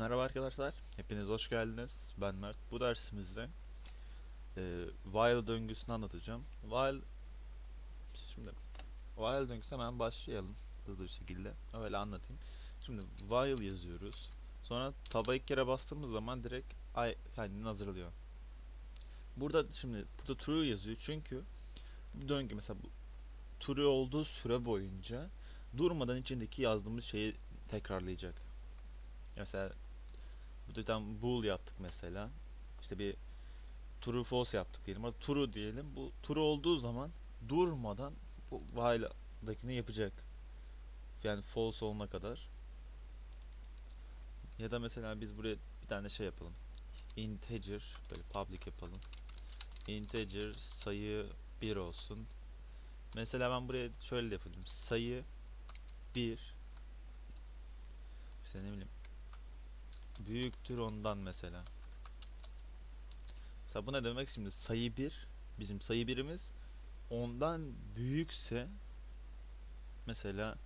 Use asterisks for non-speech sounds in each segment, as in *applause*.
Merhaba arkadaşlar, hepiniz hoş geldiniz. Ben Mert. Bu dersimizde e, while döngüsünü anlatacağım. While şimdi while döngüsü hemen başlayalım hızlı bir şekilde. Öyle anlatayım. Şimdi while yazıyoruz. Sonra taba ilk kere bastığımız zaman direkt ay kendini hazırlıyor. Burada şimdi burada true yazıyor çünkü bu döngü mesela bu true olduğu süre boyunca durmadan içindeki yazdığımız şeyi tekrarlayacak. Mesela burada bir tane bool yaptık mesela. İşte bir true false yaptık diyelim. Orada true diyelim. Bu true olduğu zaman durmadan bu while'dakini yapacak. Yani false olana kadar. Ya da mesela biz buraya bir tane şey yapalım. Integer böyle public yapalım. Integer sayı 1 olsun. Mesela ben buraya şöyle yapayım. Sayı 1 işte ne bileyim büyüktür ondan mesela. Mesela bu ne demek şimdi sayı 1 bizim sayı birimiz ondan büyükse mesela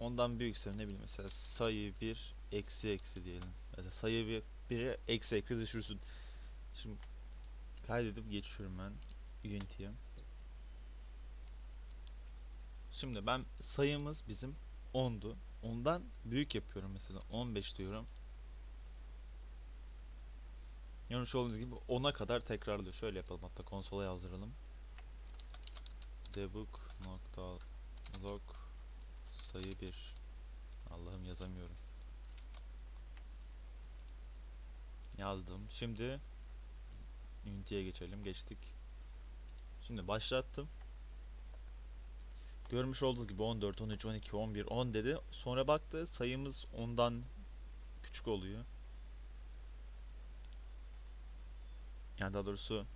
ondan büyükse ne bileyim mesela sayı 1 eksi eksi diyelim. Mesela sayı 1 1'e eksi eksi düşürsün. Şimdi kaydedip geçiyorum ben Unity'ye. Şimdi ben sayımız bizim 10'du. Ondan büyük yapıyorum mesela 15 diyorum. Görmüş olduğunuz gibi 10'a kadar tekrarlıyor. Şöyle yapalım hatta konsola yazdıralım. debug nokta log sayı 1 Allah'ım yazamıyorum. Yazdım. Şimdi Unity'ye geçelim. Geçtik. Şimdi başlattım. Görmüş olduğunuz gibi 14, 13, 12, 11, 10 dedi. Sonra baktı sayımız ondan küçük oluyor. Yani daha doğrusu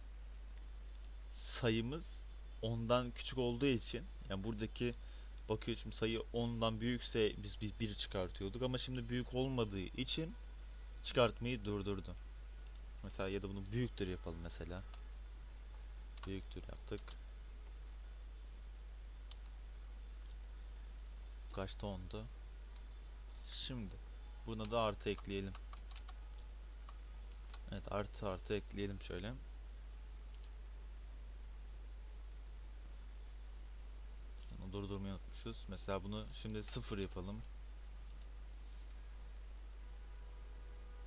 sayımız ondan küçük olduğu için yani buradaki bakıyor şimdi sayı 10'dan büyükse biz biz 1 çıkartıyorduk ama şimdi büyük olmadığı için çıkartmayı durdurdu. Mesela ya da bunu büyüktür yapalım mesela. Büyüktür yaptık. Kaçta ondu? Şimdi buna da artı ekleyelim. Evet artı artı ekleyelim şöyle. Bunu durdurmayı unutmuşuz. Mesela bunu şimdi sıfır yapalım.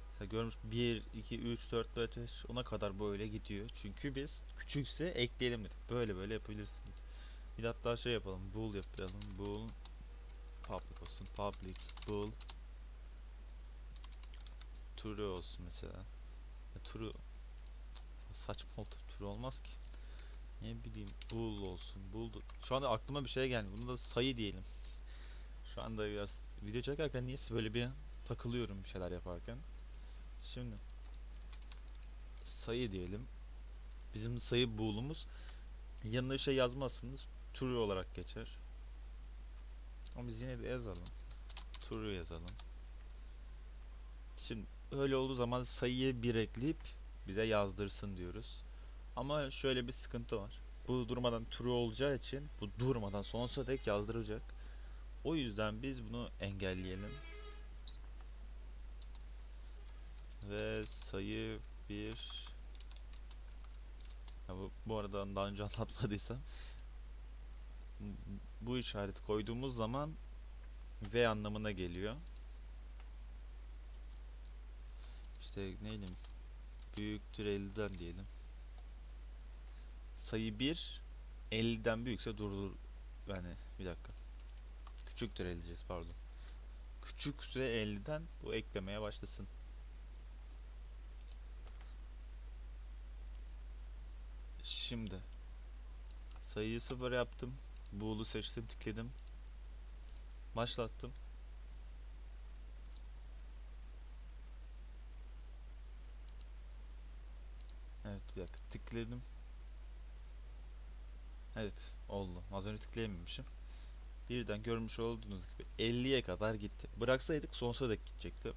Mesela görmüş 1, 2, 3, 4, 5, 5 ona kadar böyle gidiyor. Çünkü biz küçükse ekleyelim dedik. Böyle böyle yapabilirsiniz. Bir de hatta şey yapalım. Bool yapalım. Bool public olsun. Public bool true olsun mesela. Ya, true saçma oldu. True olmaz ki. Ne bileyim bool olsun. Bool da- Şu anda aklıma bir şey geldi. Bunu da sayı diyelim. Şu anda biraz video çekerken niyeyse böyle bir takılıyorum bir şeyler yaparken. Şimdi sayı diyelim. Bizim sayı bool'umuz yanına bir şey yazmazsınız. True olarak geçer. Ama biz yine de yazalım. True yazalım. Şimdi öyle olduğu zaman sayıyı bir ekleyip bize yazdırsın diyoruz. Ama şöyle bir sıkıntı var. Bu durmadan true olacağı için bu durmadan sonsuza dek yazdıracak. O yüzden biz bunu engelleyelim. Ve sayı 1 ya bu, bu arada daha önce *laughs* anlatmadıysam bu işareti koyduğumuz zaman V anlamına geliyor. İşte ne bileyim büyüktür 50'den diyelim. Sayı 1 50'den büyükse durdur yani bir dakika. Küçüktür 50 diyeceğiz pardon. Küçükse 50'den bu eklemeye başlasın. Şimdi sayıyı 0 yaptım. Bool'u seçtim, tıkladım. Başlattım. Bir dakika tıkladım. Evet oldu. Az önce tıklayamamışım. Birden görmüş olduğunuz gibi 50'ye kadar gitti. Bıraksaydık sonsuza dek gidecekti.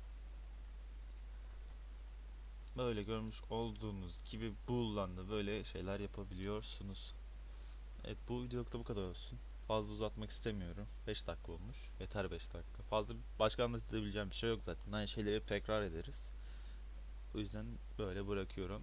Böyle görmüş olduğunuz gibi bullanda böyle şeyler yapabiliyorsunuz. Evet bu videolukta bu kadar olsun. Fazla uzatmak istemiyorum. 5 dakika olmuş. Yeter 5 dakika. Fazla başka anlatabileceğim bir şey yok zaten. Aynı şeyleri hep tekrar ederiz. O yüzden böyle bırakıyorum.